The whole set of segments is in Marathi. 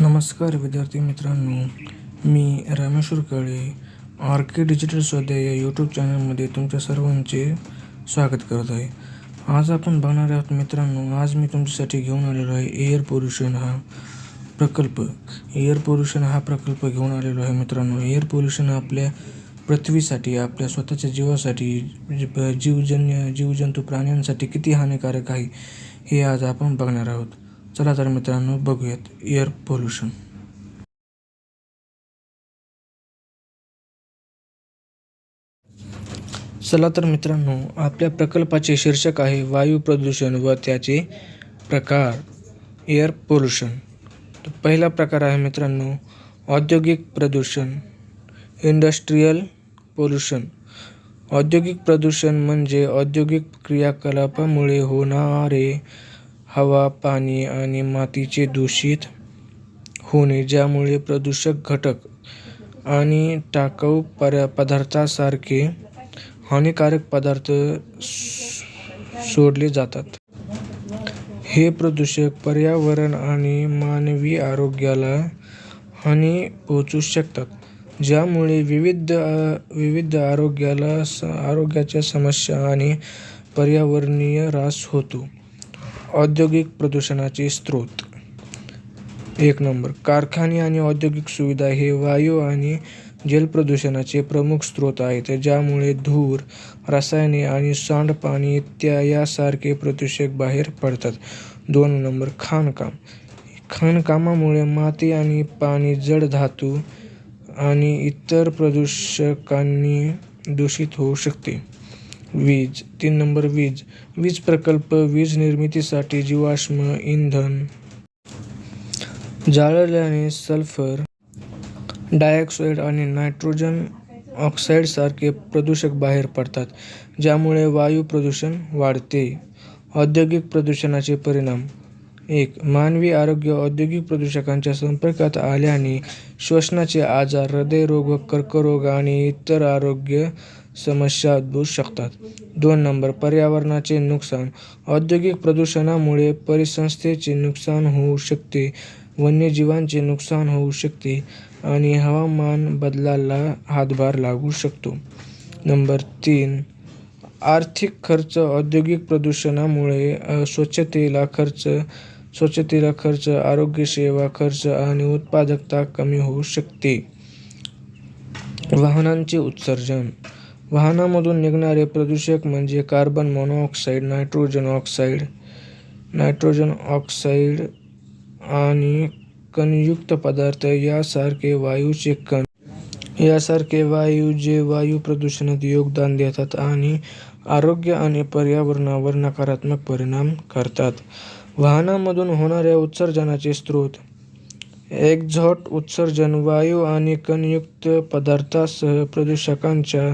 नमस्कार विद्यार्थी मित्रांनो मी Rameshwar Kale R K digital Swadhyay या यूट्यूब चॅनलमध्ये तुमच्या सर्वांचे स्वागत करत आहे. आज आपण बघणार आहोत मित्रांनो आज मी तुमच्यासाठी घेऊन आलेलो आहे एअर पोल्युशन हा प्रकल्प. एअर पोल्युशन हा प्रकल्प घेऊन आलेलो आहे मित्रांनो. एअर पोल्युशन आपल्या पृथ्वीसाठी आपल्या स्वतःच्या जीवासाठी जीवजन्य जीवजंतू प्राण्यांसाठी किती हानिकारक आहे हे आज आपण बघणार आहोत. चला तर मित्रांनो बघूयात एअर पोल्युशन चला तर मित्रांनो आपल्या प्रकल्पाचे शीर्षक आहे वायू प्रदूषण व त्याचे प्रकार एअर पोल्युशन तर पहिला प्रकार आहे मित्रांनो औद्योगिक प्रदूषण इंडस्ट्रीयल पोल्युशन औद्योगिक प्रदूषण म्हणजे औद्योगिक क्रियाकलापामुळे होणारे हवा पाणी आणि मातीचे दूषित होणे ज्यामुळे प्रदूषक घटक आणि टाकाऊ पर पदार्थासारखे हानिकारक पदार्थ सोडले जातात. हे प्रदूषक पर्यावरण आणि मानवी आरोग्याला हानी पोहोचू शकतात ज्यामुळे विविध विविध आरोग्याला स आरोग्याच्या समस्या आणि पर्यावरणीय ऱ्हास होतो. औद्योगिक प्रदूषणाचे स्रोत. एक नंबर कारखाने आणि औद्योगिक सुविधा हे वायू आणि जल प्रदूषणाचे प्रमुख स्रोत आहेत ज्यामुळे धूर रसायने आणि सांडपाणी इत्या यासारखे प्रदूषक बाहेर पडतात. दोन नंबर खाणकाम. खाणकामामुळे माती आणि पाणी जड धातू आणि इतर प्रदूषकांनी दूषित होऊ शकते. वीज तीन नंबर वीज वीज प्रकल्प वीज निर्मितीसाठी जीवाश्म इंधन. जाळल्याने सल्फर डायऑक्साईड आणि नायट्रोजन ऑक्साईडसारखे प्रदूषक बाहेर पडतात ज्यामुळे वायू प्रदूषण वाढते. औद्योगिक प्रदूषणाचे परिणाम. एक मानवी आरोग्य औद्योगिक प्रदूषकांच्या संपर्कात आल्याने श्वसनाचे आजार हृदयरोग कर्करोग आणि इतर आरोग्य समस्या उद्भवू शकतात. दोन नंबर पर्यावरणाचे नुकसान. औद्योगिक प्रदूषणामुळे परिसंस्थेचे नुकसान होऊ शकते वन्यजीवांचे नुकसान होऊ शकते आणि हवामान बदलाला हातभार लागू शकतो. नंबर तीन आर्थिक खर्च. औद्योगिक प्रदूषणामुळे स्वच्छतेला खर्च स्वच्छतेला खर्च आरोग्यसेवा खर्च आणि उत्पादकता कमी होऊ शकते. वाहनांचे उत्सर्जन. वाहनामधून निघणारे प्रदूषक म्हणजे carbon monoxide nitrogen oxide. Nitrogen oxide आणि कणयुक्त पदार्थ यासारखे वायूचे कण. यासारखे वायू जे वायू प्रदूषणात योगदान देतात आणि आरोग्य आणि पर्यावरणावर नकारात्मक परिणाम करतात. वाहनामधून होणाऱ्या उत्सर्जनाचे स्रोत. एक्झॉट उत्सर्जन वायू आणि कणयुक्त पदार्थासह प्रदूषकांच्या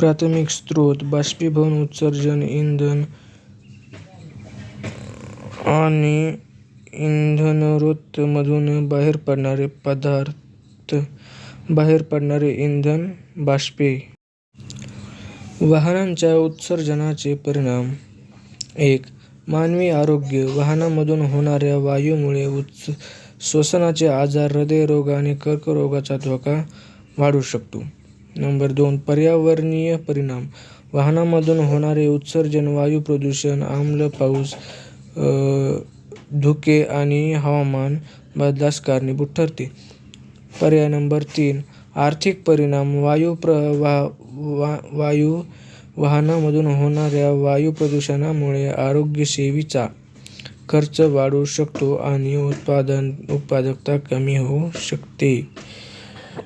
प्राथमिक स्रोत बाष्पीभवन उत्सर्जन इंधन आणि इंधनरोतमधून बाहेर पडणारे पदार्थ बाहेर पडणारे इंधन बाष्पे. वाहनांच्या उत्सर्जनाचे परिणाम. एक मानवी आरोग्य. वाहनामधून होणाऱ्या वायूमुळे उत्स श्वसनाचे आजार हृदयरोग आणि कर्करोगाचा धोका वाढू शकतो. नंबर दोन पर्यावरणीय परिणाम. वाहनामधून होणारे उत्सर्जन वायू प्रदूषण आम्ल पाऊस धुके आणि हवामान बदलास कारणीभूत ठरते. पर्याय नंबर तीन आर्थिक परिणाम. वायू प्र वा वा वायू वाहनामधून होणाऱ्या वायू प्रदूषणामुळे आरोग्यसेवेचा खर्च वाढू शकतो आणि उत्पादन उत्पादकता कमी होऊ शकते.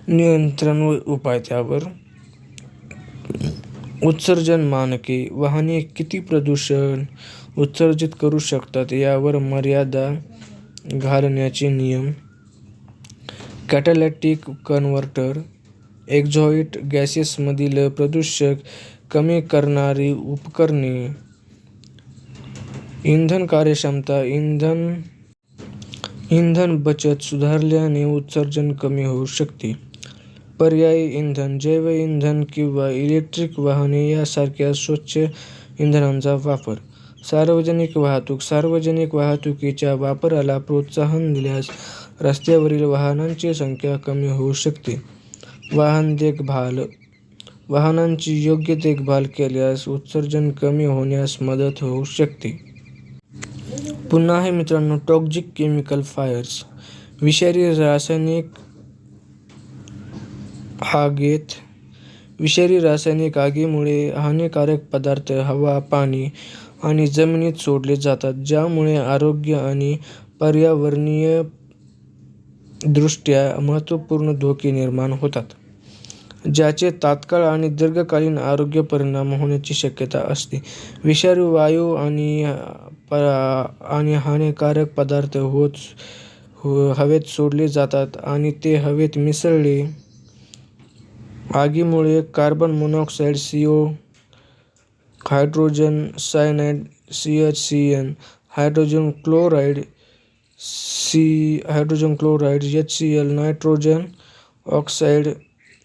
नियंत्रण व उपाय त्यावर. उत्सर्जन मानके वाहने किती प्रदूषण उत्सर्जित करू शकतात यावर मर्यादा घालण्याचे नियम. कॅटॅलिटिक कन्व्हर्टर एक्झॉइट गॅसेसमधील प्रदूषक कमी करणारी उपकरणे. इंधन कार्यक्षमता इंधन इंधन बचत सुधारल्याने उत्सर्जन कमी होऊ शकते पर्यायी इंधन जैव इंधन किंवा इलेक्ट्रिक वाहने यासारख्या स्वच्छ इंधनांचा वापर सार्वजनिक वाहतूक सार्वजनिक वाहतुकीच्या वापराला प्रोत्साहन दिल्यास रस्त्यावरील वाहनांची संख्या कमी होऊ शकते. वाहन देखभाल वाहनांची योग्य देखभाल केल्यास उत्सर्जन कमी होण्यास मदत होऊ शकते. पुन्हा आहे मित्रांनो टॉक्झिक केमिकल फायर्स विषारी रासायनिक आगेत विषारी रासायनिक आगीमुळे हानिकारक पदार्थ हवा, पाणी आणि जमिनीत सोडले जातात, ज्यामुळे आरोग्य आणि पर्यावरणीय दृष्ट्या महत्त्वपूर्ण धोके निर्माण होतात, ज्याचे तात्काळ आणि दीर्घकालीन आरोग्य परिणाम होण्याची शक्यता असते. विषारी वायू आणि आणि हानिकारक पदार्थ होत हवेत सोडले जातात आणि ते हवेत मिसळले. आगीमुळे carbon monoxide, C O hydrogen cyanide N hydrogen chloride C hydrogen chloride H C L nitrogen oxide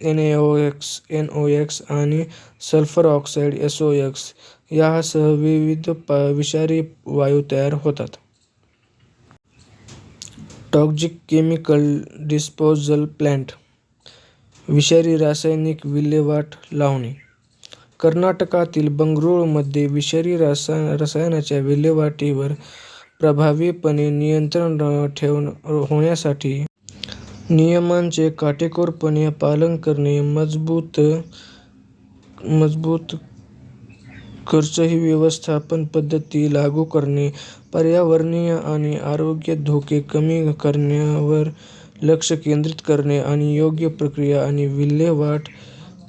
N A O X N O X आणि sulphur oxide S O X यासह विविध प विषारी वायू तयार होतात. टॉक्झिक केमिकल डिस्पोजल प्लांट विषारी रासायनिक विल्हेवाट लावणे कर्नाटकातील बंगळुरूमध्ये विषारी रसायनांच्या विल्हेवाटीवर प्रभावीपणे नियंत्रण ठेवण्यासाठी नियमांचे काटेकोरपणे पालन करणे, मजबूत मजबूत खर्चही व्यवस्थापन पद्धती लागू करणे, पर्यावरणीय आणि आरोग्य धोके कमी करण्यावर लक्ष केंद्रित करणे आणि योग्य प्रक्रिया आणि विल्हेवाट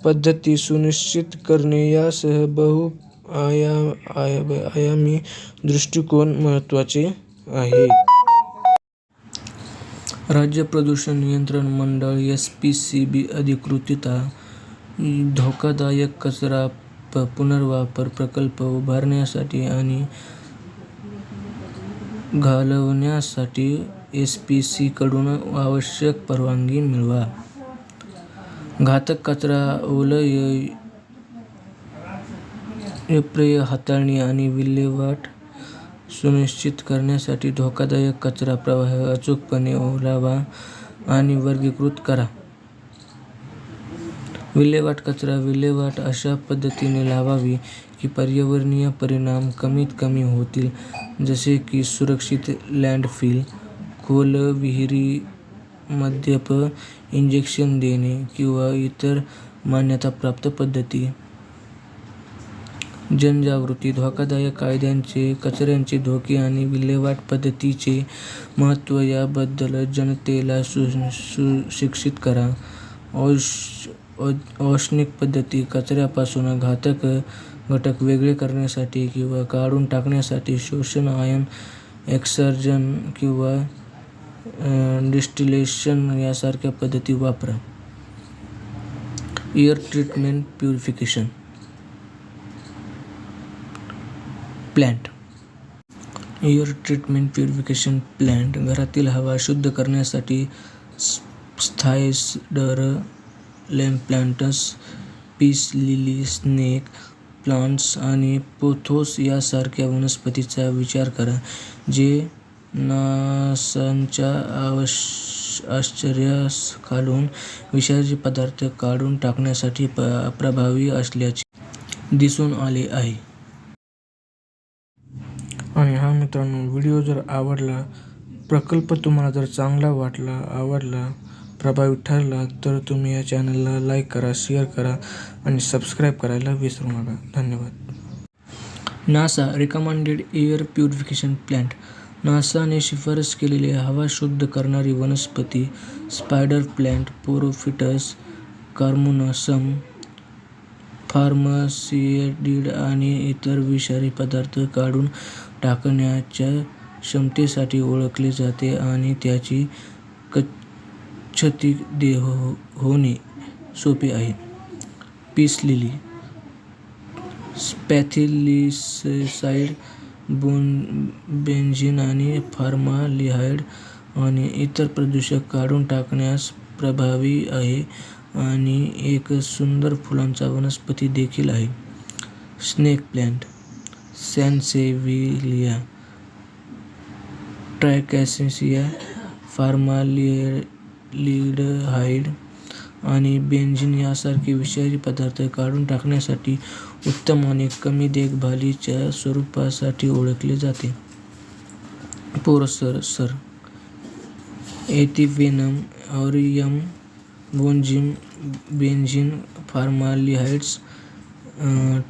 पद्धती सुनिश्चित करणे यासह बहु-आयामी दृष्टिकोन महत्त्वाचे आहेत. राज्य प्रदूषण नियंत्रण मंडळ यस पी सी बी अधिकृतता धोकादायक कचरा प पुनर्वापर प्रकल्प उभारण्यासाठी आणि घालवण्यासाठी एस पी सीकडून आवश्यक परवानगी मिळवा. घातक कचरा अय्याप्रिय हाताळणी आणि विल्हेवाट सुनिश्चित करण्यासाठी धोकादायक कचरा प्रवाह अचूकपणे ओलावा आणि वर्गीकृत करा. विल्हेवाट कचरा विल्हेवाट अशा पद्धतीने लावावी की पर्यावरणीय परिणाम कमीत कमी होतील, जसे की सुरक्षित लँडफिल, खोल विहिरी मद्यप इंजेक्शन देणे किंवा इतर मान्यताप्राप्त पद्धती. जनजागृती धोकादायक कायद्यांचे, कचऱ्याचे धोके आणि विल्हेवाट पद्धतीचे महत्त्व याबद्दल जनतेला सुशिक्षित करा. औष औष्णिक पद्धती कचऱ्यापासून घातक घटक वेगळे करण्यासाठी किंवा काढून टाकण्यासाठी शोषण, आयन एक्सर्जन किंवा डिस्टिलेशन यासारख्या पद्धती वापरा. Air treatment purification plant air treatment purification plant घरातील हवा शुद्ध करण्यासाठी स्थायसडर लेम पीस लिली, स्नेक प्लांट्स आणि पोथोस यासारख्या वनस्पतीचा विचार करा, जे नासांच्या अवश आश्चर्यास घालून विषारी पदार्थ काढून टाकण्यासाठी प प्रभावी असल्याचे दिसून आले आहे. आणि हा मित्रांनो व्हिडिओ जर आवडला, प्रकल्प तुम्हाला जर चांगला वाटला, आवडला, प्रभावी ठरला तर तुम्ही या चॅनलला लाईक करा, शेअर करा आणि सबस्क्राईब करायला विसरू नका. धन्यवाद. NASA recommended air purification plant नासाने शिफारस केलेली हवा शुद्ध करणारी वनस्पती स्पायडर प्लॅन्ट पोरोफिटस कार्मोनासम फार्मसिएडिड आणि इतर विषारी पदार्थ काढून टाकण्याच्या क्षमतेसाठी ओळखले जाते आणि त्याची कच्ची होणे सोपे आहे. पीस लिली स्पॅथिलिसाइड, बेंझिन आणि फार्मालिहाइड आणि इतर प्रदूषक काढून टाकण्यास प्रभावी आहे आणि एक सुंदर फुलांचा वनस्पती देखील आहे. Snake plant sansevieria trifasciata, formaldehyde आणि बेन्झीन यासारखे विषारी पदार्थ काढून टाकण्यासाठी उत्तम आणि कमी देखभालीच्या स्वरूपासाठी ओळखले जाते. पोरसर एथिव्हेनम aureum बोंझिम benzene formaldehydes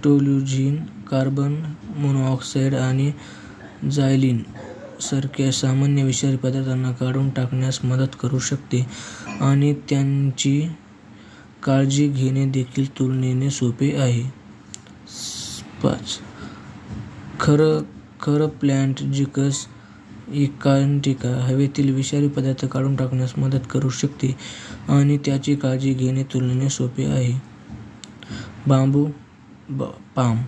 toluene carbon monoxide आणि झायलीन सारख्या सामान्य विषारी पदार्थांना काढून टाकण्यास मदत करू शकते आणि त्यांची काळजी घेणे देखील तुलनेने सोपे आहे. पाच. खरं खरं प्लॅन्ट जिकस इंडिका हवेतील विषारी पदार्थ काढून टाकण्यास मदत करू शकते आणि त्याची काळजी घेणे तुलनेने सोपे आहे. बांबू ब पाम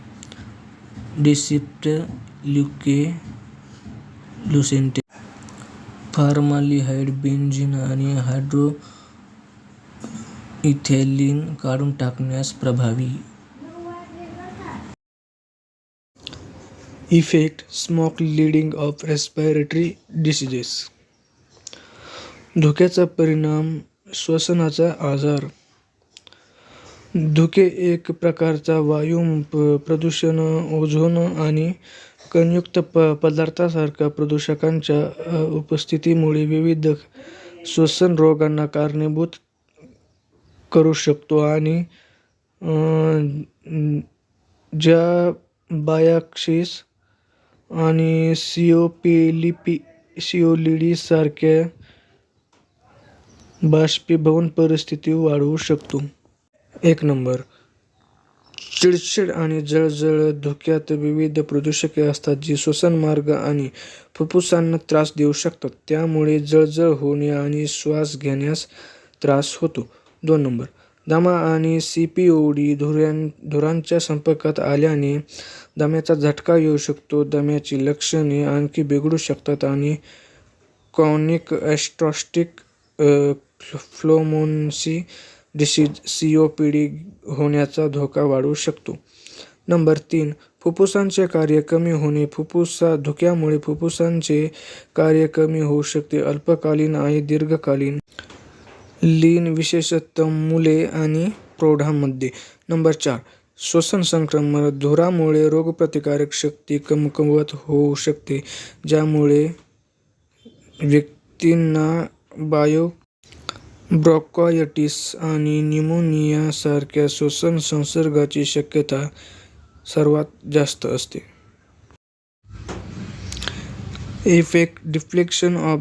डिसिप्ट ल्युके ल्युसेंटस फार्मालिहाइड बेन्झीन आणि हायड्रोइथेनॉल काढून टाकण्यास प्रभावी. Effect smog leading of respiratory diseases धुक्याचा परिणाम श्वसनाचा आजार. धुके एक प्रकारचा वायू प्रदूषण ओझोन आणि कणयुक्त पदार्थासारख्या प्रदूषकांच्या उपस्थितीमुळे विविध श्वसन रोगांना कारणीभूत करू शकतो आणि ज्या ब्रॉन्कायटिस आणि सिओपिलिपी सिओलिडीसारख्या बाष्पीभवन परिस्थिती वाढवू शकतो. एक नंबर चिडचिड आणि जळजळ धुक्यात विविध प्रदूषके असतात जी श्वसनमार्ग आणि फुफ्फुसांना त्रास देऊ शकतात. त्यामुळे जळजळ होणे आणि श्वास घेण्यास त्रास होतो. दोन नंबर दमा आणि सी पी ओ डी धुऱ्यां धुरांच्या संपर्कात आल्याने दम्याचा झटका येऊ शकतो. दम्याची लक्षणे आणखी बिघडू शकतात आणि chronic obstructive pulmonary disease D होण्याचा धोका वाढू शकतो. नंबर तीन फुफ्फुसांचे कार्य कमी होणे फुफ्फुसा धुक्यामुळे फुफ्फुसांचे कार्य कमी होऊ शकते. अल्पकालीन आणि दीर्घकालीन लीन विशेषतः मुले आणि प्रौढांमध्ये. नंबर चार श्वसन संक्रमण धुरामुळे रोगप्रतिकारक शक्ती कमकमवत होऊ शकते ज्यामुळे व्यक्तींना बायो ब्रॉन्कायटिस आणि न्यूमोनिया सारख्या श्वसन संसर्गाची शक्यता सर्वात जास्त असते. Effect depletion of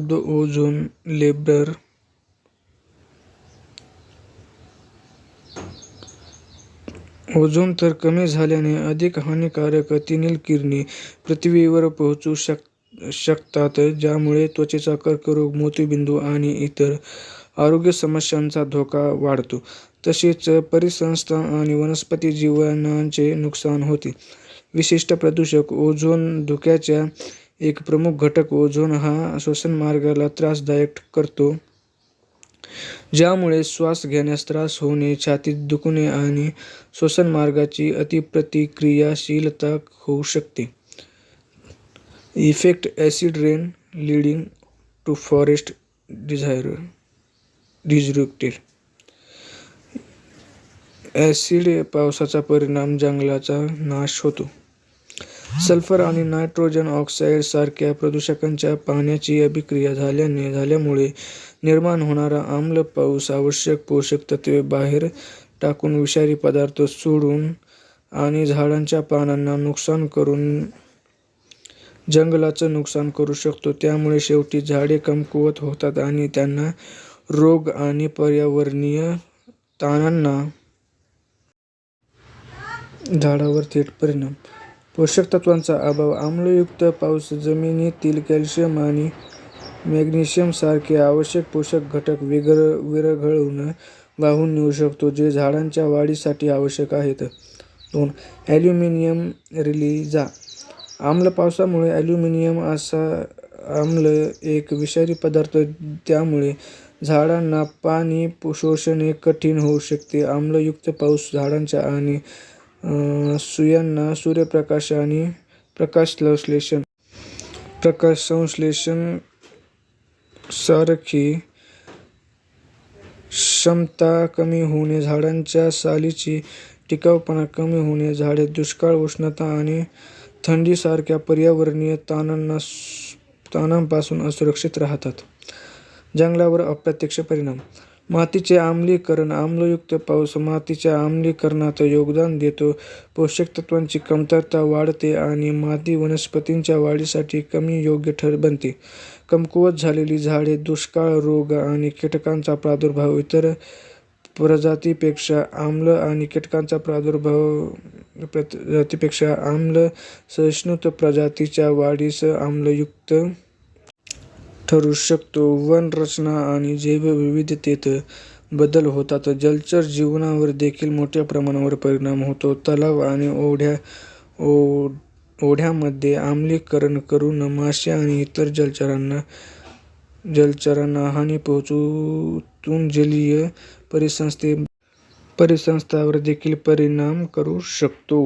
the ozone layer ozone थर कमी झाल्याने अधिक हानिकारक अतिनील किरणे पृथ्वीवर पोहोचू शकतात. शकतात ज्यामुळे त्वचेचा कर्करोग, मोतीबिंदू आणि इतर आरोग्य समस्यांचा धोका वाढतो. तसेच परिसंस्था आणि वनस्पती जीवनांचे नुकसान होते. विशिष्ट प्रदूषक ओझोन धुक्याच्या एक प्रमुख घटक ओझोन हा श्वसनमार्गाला त्रासदायक करतो ज्यामुळे श्वास घेण्यास त्रास होणे, छातीत दुखणे आणि श्वसनमार्गाची अतिप्रतिक्रियाशीलता होऊ शकते. Effect acid rain leading to forest desire disaster acid पावसाचा परिणाम जंगलाचा नाश होतो. सल्फर आणि नायट्रोजन ऑक्साईड सारख्या प्रदूषकांच्या पाण्याची अभिक्रिया झाल्याने झाल्यामुळे निर्माण होणारा आम्ल पाऊस आवश्यक पोषक तत्वे बाहेर टाकून, विषारी पदार्थ सोडून आणि झाडांच्या पानांना नुकसान करून जंगलाचं नुकसान करू शकतो. त्यामुळे शेवटी झाडे कमकुवत होतात आणि त्यांना रोग आणि पर्यावरणीय ताणांना झाडावर थेट परिणाम. पोषक तत्वांचा अभाव आम्लयुक्त पाऊस जमिनीतील कॅल्शियम आणि मॅग्नेशियम सारखे आवश्यक पोषक घटक विरघळवून वाहून नेऊ शकतो जे झाडांच्या वाढीसाठी आवश्यक आहेत. दोन ॲल्युमिनियम रिलिजा आम्ल पावसामुळे ॲल्युमिनियम असा आम्ल एक विषारी पदार्थ त्यामुळे झाडांना पाणी शोषणे कठीण होऊ शकते. आम्लयुक्त पाऊस झाडांच्या आणि सुयांना सूर्यप्रकाश आणि प्रकाश संश्लेषण प्रकाश संश्लेषण सारखी क्षमता कमी होणे, झाडांच्या सालीची टिकाऊपणा कमी होणे, झाडे दुष्काळ, उष्णता आणि थंडीसारख्या पर्यावरणीय ताणांना ताणांपासून असुरक्षित राहतात. जंगलावर अप्रत्यक्ष परिणाम मातीचे आम्लीकरण आम्लयुक्त पाऊस मातीच्या आम्लीकरणात योगदान देतो. पोषक तत्वांची कमतरता वाढते आणि माती वनस्पतींच्या वाढीसाठी कमी योग्य ठर बनते. कमकुवत झालेली झाडे दुष्काळ, रोग आणि कीटकांचा प्रादुर्भाव इतर प्रजातीपेक्षा आम्ल आणि कीटकांचा प्रादुर्भाव प्रजातीपेक्षा आम्ल सहिष्णुत प्रजातीच्या वाढीस आम्लयुक्त ठरू शकतो. वन रचना आणि जैवविविधतेत बदल होतात. जलचर जीवनावर देखील मोठ्या प्रमाणावर परिणाम होतो. तलाव आणि ओढ्यांमध्ये आम्लीकरण करून मासे आणि इतर जलचरांना हानी पोहोचवून जलीय परिसंस्थे परिसंस्थांवर देखील परिणाम करू शकतो.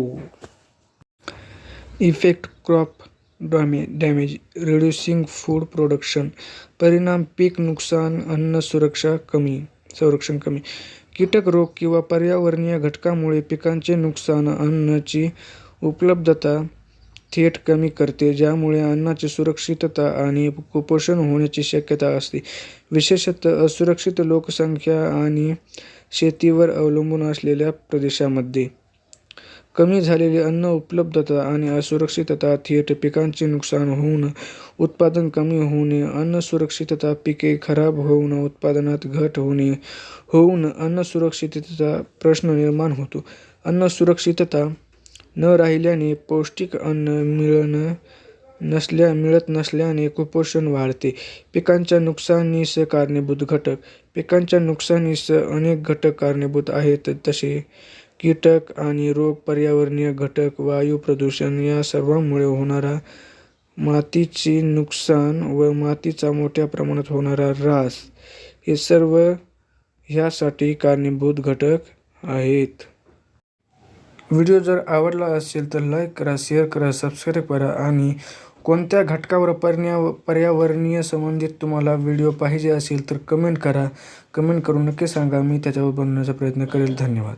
Effect crop damage reducing food production परिणाम पीक नुकसान, अन्न सुरक्षा कमी संरक्षण कमी. कीटक रोग किंवा पर्यावरणीय घटकामुळे पिकांचे नुकसान अन्नाची उपलब्धता थेट कमी करते, ज्यामुळे अन्नाची सुरक्षितता आणि कुपोषण होण्याची शक्यता असते, विशेषतः असुरक्षित लोकसंख्या आणि शेतीवर अवलंबून असलेल्या प्रदेशामध्ये कमी झालेली अन्न उपलब्धता आणि असुरक्षितता थेट पिकांचे नुकसान होऊन उत्पादन कमी होणे, अन्न सुरक्षितता पिके खराब होऊन उत्पादनात घट होणे होऊन अन्न सुरक्षिततेचा प्रश्न निर्माण होतो. अन्न सुरक्षितता न राहिल्याने पौष्टिक अन्न मिळणं नसल्या मिळत नसल्याने कुपोषण वाढते. पिकांच्या नुकसानीस कारणीभूत घटक पिकांच्या नुकसानीस अनेक घटक कारणीभूत आहेत तसे कीटक आणि रोग, पर्यावरणीय घटक, वायू प्रदूषण या सर्वांमुळे होणारा मातीचे नुकसान व मातीचा मोठ्या प्रमाणात होणारा ऱ्हास हे सर्व ह्यासाठी कारणीभूत घटक आहेत. व्हिडिओ जर आवडला असेल तर लाईक करा, शेअर करा, सबस्क्राईब करा आणि कोणत्या घटकावर पर्यावरणीय संबंधित तुम्हाला व्हिडिओ पाहिजे असेल तर कमेंट करा. कमेंट करून नक्की सांगा. मी त्याच्यावर बनवण्याचा प्रयत्न करेल. धन्यवाद.